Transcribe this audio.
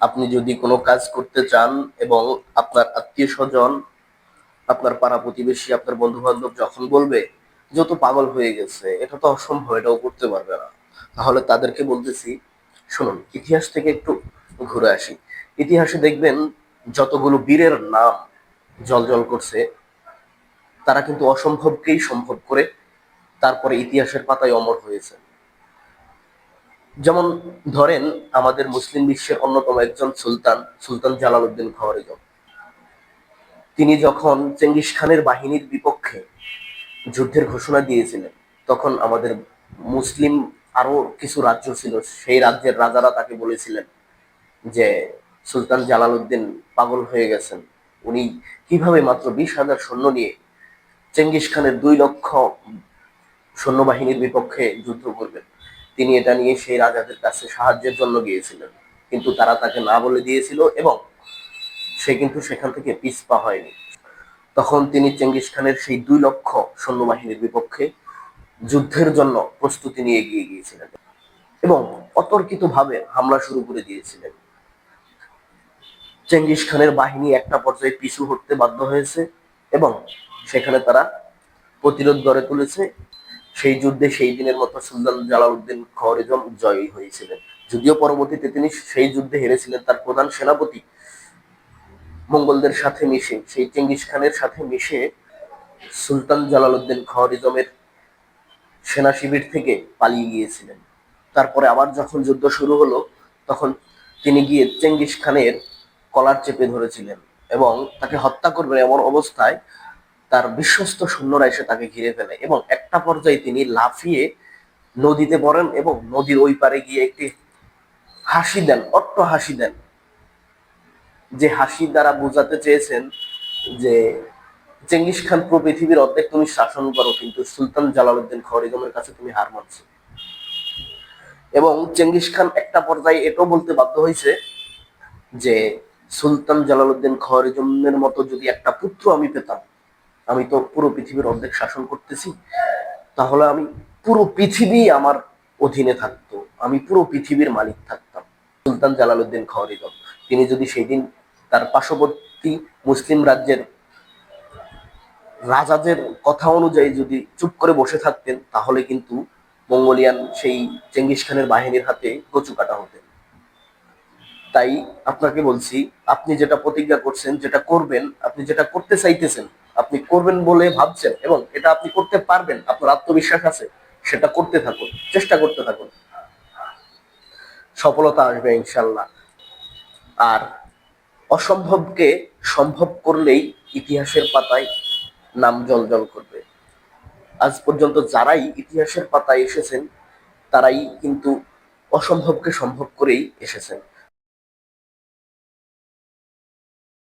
আপনি যদি কোনো কাজ করতে চান এবং আপনার আত্মীয় স্বজন আপনার পাড়া প্রতিবেশী, আপনার বন্ধু বান্ধব যখন বলবে, যত পাগল হয়ে গেছে, এটা তো অসম্ভব, এটাও করতে পারবে না, তাহলে তাদেরকে বলতেছি, শুনুন, ইতিহাস থেকে একটু ঘুরে আসি। ইতিহাসে দেখবেন যতগুলো বীরের নাম জলজল করছে, তারা কিন্তু অসম্ভবকেই সম্ভব করে তারপরে ইতিহাসের পাতায় অমর হয়েছে। যেমন ধরেন আমাদের মুসলিম বিশ্বের অন্যতম একজন সুলতান সুলতান জালালউদ্দিন খাওয়ারিজম তিনি যখন চেঙ্গিস খানের বাহিনীর বিপক্ষে যুদ্ধের ঘোষণা দিয়েছিলেন, তখন আমাদের মুসলিম আরও কিছু রাজ্য ছিল, সেই রাজ্যের রাজারা তাকে বলেছিলেন যে, সুলতান জালালউদ্দিন পাগল হয়ে গেছেন। উনি কীভাবে মাত্র বিশ হাজার সৈন্য নিয়ে চেঙ্গিস খানের দুই লক্ষ সৈন্যবাহিনীর বিপক্ষে যুদ্ধ করবেন? তিনি এটা নিয়ে সেই রাজাদের কাছে সাহায্যের জন্য গিয়েছিলেন। কিন্তু তারা তাকে না বলে দিয়েছিল এবং সে কিন্তু সেখান থেকে পিছপা হয়নি। তখন তিনি চেঙ্গিস খানের সেই দুই লক্ষ সৈন্যবাহিনীর বিপক্ষে যুদ্ধের জন্য প্রস্তুতি নিয়ে এগিয়ে গিয়েছিলেন এবং অতর্কিত ভাবে হামলা শুরু করে দিয়েছিলেন। চেঙ্গিস খানের বাহিনী একটা পর্যায়ে পিছু হটতে বাধ্য হয়েছে এবং সেখানে তারা প্রতিরোধ গড়ে তুলেছে সেই যুদ্ধে সেই দিনের মতো সুলতান জালালউদ্দিন খওয়ারিজম জয়ী হয়েছিলেন। যদিও পরবর্তীতে তিনি সেই যুদ্ধে হেরেছিলেন, তার প্রধান সেনাপতি মঙ্গলদের সাথে মিশে, সেই চেঙ্গিস খানের সাথে মিশে সুলতান জালালউদ্দিন খওয়ারিজমের সেনা শিবির থেকে পালিয়ে গিয়েছিলেন। তারপরে আবার যখন যুদ্ধ শুরু হলো, তখন তিনি গিয়ে চেঙ্গিস খানের কলার চেপে ধরেছিলেন এবং তাকে হত্যা করবেন এমন অবস্থায় তার বিশ্বস্ত সৈন্যরা এসে তাকে ঘিরে ফেলে এবং একটা পর্যায়ে তিনি লাফিয়ে নদীতে পড়েন এবং নদীর ওই পারে গিয়ে একটি হাসি দেন, অট্ট হাসি দেন। যে হাসি দ্বারা বোঝাতে চেয়েছেন যে চেঙ্গিস খান পুরো পৃথিবীর অর্ধেক তুমি শাসন করো, কিন্তু সুলতান জালালউদ্দিন খরিজমের কাছে তুমি হার মানছো। এবং চেঙ্গিস খান একটা পর্যায়ে এটাও বলতে বাধ্য হয়েছে যে সুলতান জালালউদ্দিন খরিজমের মতো যদি একটা পুত্র আমি পেতাম আমি তো পুরো পৃথিবীর অর্ধেক শাসন করতেছি, তাহলে আমি পুরো পৃথিবী আমার অধীনে থাকতো, আমি পুরো পৃথিবীর মালিক থাকতাম। সুলতান জালালউদ্দিন খরিজম তিনি যদি সেই দিন তার পার্শ্ববর্তী মুসলিম রাজ্যের রাজাদের কথা অনুযায়ী যদি চুপ করে বসে থাকতেন, তাহলে কিন্তু মঙ্গোলিয়ান সেই চেঙ্গিস খানের বাহিনীর হাতে কচু কাটা হতেন। তাই আপনাকে বলছি, আপনি যেটা প্রতিজ্ঞা করছেন, যেটা করবেন, আপনি যেটা করতে চাইতেছেন আপনি করবেন বলে ভাবছেন এবং এটা আপনি করতে পারবেন, আপনার আত্মবিশ্বাস আছে, সেটা করতে থাকুন, চেষ্টা করতে থাকুন। সফলতা আসবে ইনশাল্লাহ আর অসম্ভবকে সম্ভব করলেই ইতিহাসের পাতায় নাম জলজল করবে। আজ পর্যন্ত যারাই ইতিহাসের পাতায় এসেছেন, তারাই কিন্তু অসম্ভবকে সম্ভব করেই এসেছেন।